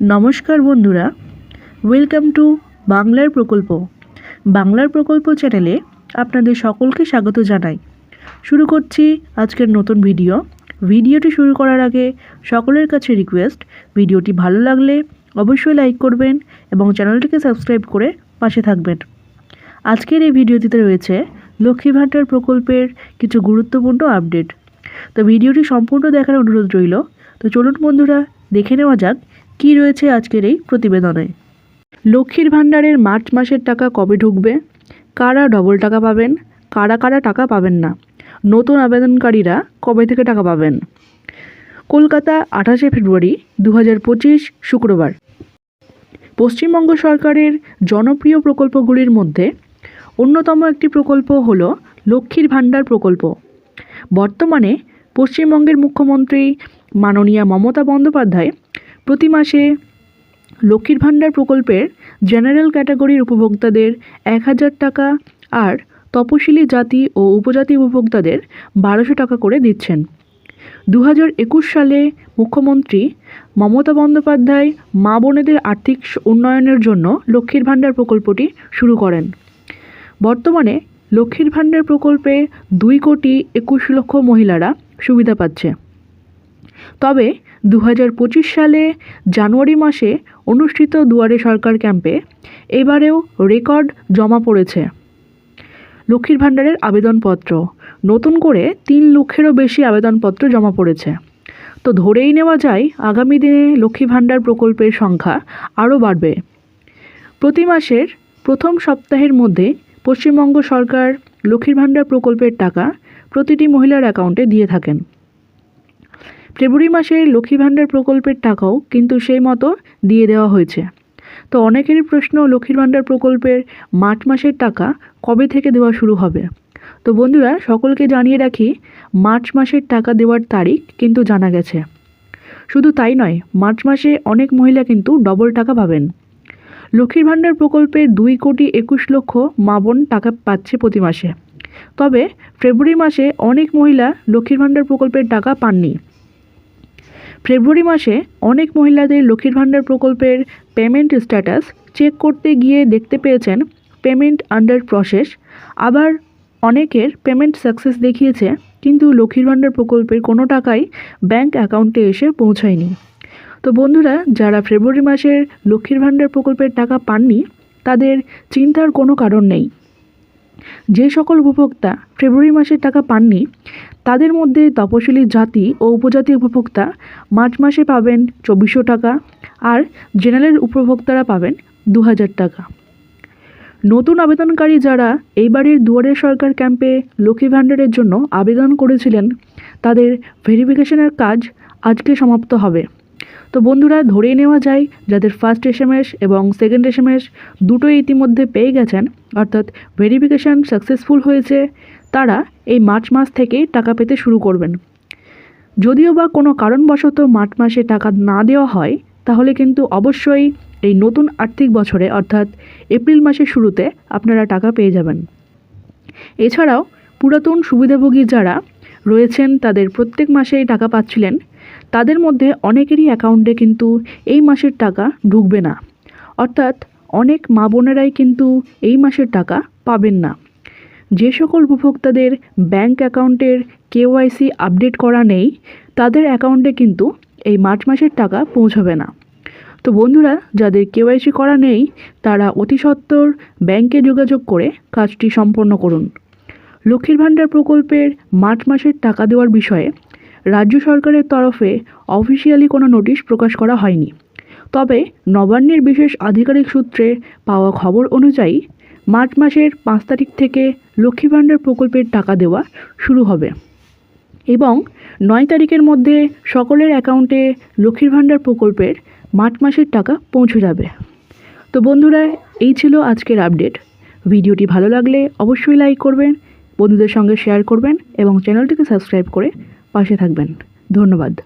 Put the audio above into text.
নমস্কার বন্ধুরা welcome to বাংলার প্রকল্প। বাংলার প্রকল্প চ্যানেলে আপনাদের সকলকে স্বাগত জানাই। শুরু করছি আজকের নতুন ভিডিও ভিডিওটি শুরু করার আগে সকলের কাছে রিকোয়েস্ট ভিডিওটি ভালো লাগলে অবশ্যই লাইক করবেন এবং চ্যানেলটিকে সাবস্ক্রাইব করে পাশে থাকবেন। আজকের এই ভিডিওটিতে রয়েছে লক্ষ্মী ভাণ্ডার প্রকল্পের কিছু গুরুত্বপূর্ণ আপডেট তো ভিডিওটি সম্পূর্ণ দেখার অনুরোধ রইল। তো চলুন বন্ধুরা, দেখে নেওয়া যাক কী রয়েছে আজকের এই প্রতিবেদনে? লক্ষ্মীর ভাণ্ডারের মার্চ মাসের টাকা কবে ঢুকবে? কারা ডবল টাকা পাবেন? কারা কারা টাকা পাবেন না? নতুন আবেদনকারীরা কবে থেকে টাকা পাবেন? কলকাতা, আঠাশে ফেব্রুয়ারি দু হাজার পঁচিশ, শুক্রবার। পশ্চিমবঙ্গ সরকারের জনপ্রিয় প্রকল্পগুলির মধ্যে অন্যতম একটি প্রকল্প হল লক্ষ্মীর ভাণ্ডার প্রকল্প। বর্তমানে পশ্চিমবঙ্গের মুখ্যমন্ত্রী মাননীয়া মমতা বন্দ্যোপাধ্যায় প্রতি মাসে লক্ষ্মীর ভাণ্ডার প্রকল্পের জেনারেল ক্যাটাগরির উপভোক্তাদের এক হাজার টাকা আর তপশিলি জাতি ও উপজাতি উপভোক্তাদের বারোশো টাকা করে দিচ্ছেন। দু হাজার একুশ সালে মুখ্যমন্ত্রী মমতা বন্দ্যোপাধ্যায় মা বোনেদের আর্থিক উন্নয়নের জন্য লক্ষ্মীর ভাণ্ডার প্রকল্পটি শুরু করেন। বর্তমানে লক্ষ্মীর ভাণ্ডার প্রকল্পে দুই কোটি একুশ লক্ষ মহিলারা সুবিধা পাচ্ছে। তবে দু হাজার পঁচিশ সালে জানুয়ারি মাসে অনুষ্ঠিত দুয়ারে সরকার ক্যাম্পে এবারেও রেকর্ড জমা পড়েছে। লক্ষ্মীর ভাণ্ডারের আবেদনপত্র। নতুন করে তিন লক্ষেরও বেশি আবেদনপত্র জমা পড়েছে। তো ধরেই নেওয়া যায়, আগামী দিনে লক্ষ্মী ভাণ্ডার প্রকল্পের সংখ্যা আরও বাড়বে। প্রতি মাসের প্রথম সপ্তাহের মধ্যে পশ্চিমবঙ্গ সরকার লক্ষ্মীর ভাণ্ডার প্রকল্পের টাকা প্রতিটি মহিলার অ্যাকাউন্টে দিয়ে থাকেন। ফেব্রুয়ারি মাসে লক্ষ্মী ভাণ্ডার প্রকল্পের টাকাও কিন্তু সেই মতো দিয়ে দেওয়া হয়েছে। তো অনেকেরই প্রশ্ন, লক্ষ্মীর ভাণ্ডার প্রকল্পের মার্চ মাসের টাকা কবে থেকে দেওয়া শুরু হবে? তো বন্ধুরা, সকলকে জানিয়ে রাখি, মার্চ মাসের টাকা দেওয়ার তারিখ কিন্তু জানা গেছে। শুধু তাই নয়, মার্চ মাসে অনেক মহিলা কিন্তু ডবল টাকা পাবেন। লক্ষ্মীর ভাণ্ডার প্রকল্পের দুই কোটি একুশ লক্ষ মা বোন টাকা পাচ্ছে প্রতি মাসে। তবে ফেব্রুয়ারি মাসে অনেক মহিলা লক্ষ্মীর ভাণ্ডার প্রকল্পের টাকা পাননি। ফেব্রুয়ারি মাসে অনেক মহিলাদের লক্ষ্মীর ভাণ্ডার প্রকল্পের পেমেন্ট স্ট্যাটাস চেক করতে গিয়ে দেখতে পেয়েছেন পেমেন্ট আন্ডার প্রসেস আবার অনেকের পেমেন্ট সাকসেস দেখিয়েছে, কিন্তু লক্ষ্মীর ভাণ্ডার প্রকল্পের কোনো টাকাই ব্যাংক অ্যাকাউন্টে এসে পৌঁছায়নি। তো বন্ধুরা, যারা ফেব্রুয়ারি মাসের লক্ষ্মীর ভাণ্ডার প্রকল্পের টাকা পাননি, তাদের চিন্তার কোনো কারণ নেই। যে সকল উপভোক্তা ফেব্রুয়ারি মাসের টাকা পাননি, তাদের মধ্যে তপশিলি জাতি ও উপজাতি উপভোক্তা মার্চ মাসে পাবেন চব্বিশশো টাকা আর জেনারেল উপভোক্তারা পাবেন দু হাজার টাকা। নতুন আবেদনকারী যারা এইবারের দুয়ারে সরকার ক্যাম্পে লক্ষ্মী ভাণ্ডারের জন্য আবেদন করেছিলেন, তাদের ভেরিফিকেশনের কাজ আজকে সমাপ্ত হবে। তো বন্ধুরা ধরেই নেওয়া যায় যাদের ফার্স্ট এসএমএস এবং সেকেন্ড এসএমএস দুটোই ইতিমধ্যে পেয়ে গেছেন, অর্থাৎ ভেরিফিকেশান সাকসেসফুল হয়েছে, তারা এই মার্চ মাস থেকেই টাকা পেতে শুরু করবেন। যদিও বা কোনো কারণবশত মার্চ মাসে টাকা না দেওয়া হয়, তাহলে কিন্তু অবশ্যই এই নতুন আর্থিক বছরে, অর্থাৎ এপ্রিল মাসের শুরুতে আপনারা টাকা পেয়ে যাবেন। এছাড়াও পুরাতন সুবিধাভোগী যারা রয়েছেন, তাদের প্রত্যেক মাসেই টাকা পাচ্ছিলেন। তাদের মধ্যে অনেকেরই অ্যাকাউন্টে কিন্তু এই মাসের টাকা ঢুকবে না। অর্থাৎ অনেক মা বোনেরাই কিন্তু এই মাসের টাকা পাবেন না। যে সকল উপভোক্তাদের ব্যাংক অ্যাকাউন্টের কেওয়াইসি আপডেট করা নেই, তাদের অ্যাকাউন্টে কিন্তু এই মার্চ মাসের টাকা পৌঁছাবে না। তো বন্ধুরা, যাদের কেওয়াইসি করা নেই, তারা অতি সত্বর ব্যাংকে যোগাযোগ করে কাজটি সম্পন্ন করুন। লক্ষ্মীর ভাণ্ডার প্রকল্পের মার্চ মাসের টাকা দেওয়ার বিষয়ে রাজ্য সরকারের তরফে অফিসিয়ালি কোনো নোটিশ প্রকাশ করা হয়নি। তবে নবান্নের বিশেষ আধিকারিক সূত্রে পাওয়া খবর অনুযায়ী মার্চ মাসের পাঁচ তারিখ থেকে লক্ষ্মী ভাণ্ডার প্রকল্পের টাকা দেওয়া শুরু হবে এবং নয় তারিখের মধ্যে সকলের অ্যাকাউন্টে লক্ষ্মীর ভাণ্ডার প্রকল্পের মার্চ মাসের টাকা পৌঁছে যাবে। তো বন্ধুরা, এই ছিল আজকের আপডেট। ভিডিওটি ভালো লাগলে অবশ্যই লাইক করবেন বন্ধুদের সঙ্গে শেয়ার করবেন এবং চ্যানেলটিকে সাবস্ক্রাইব করে পাশে থাকবেন। ধন্যবাদ।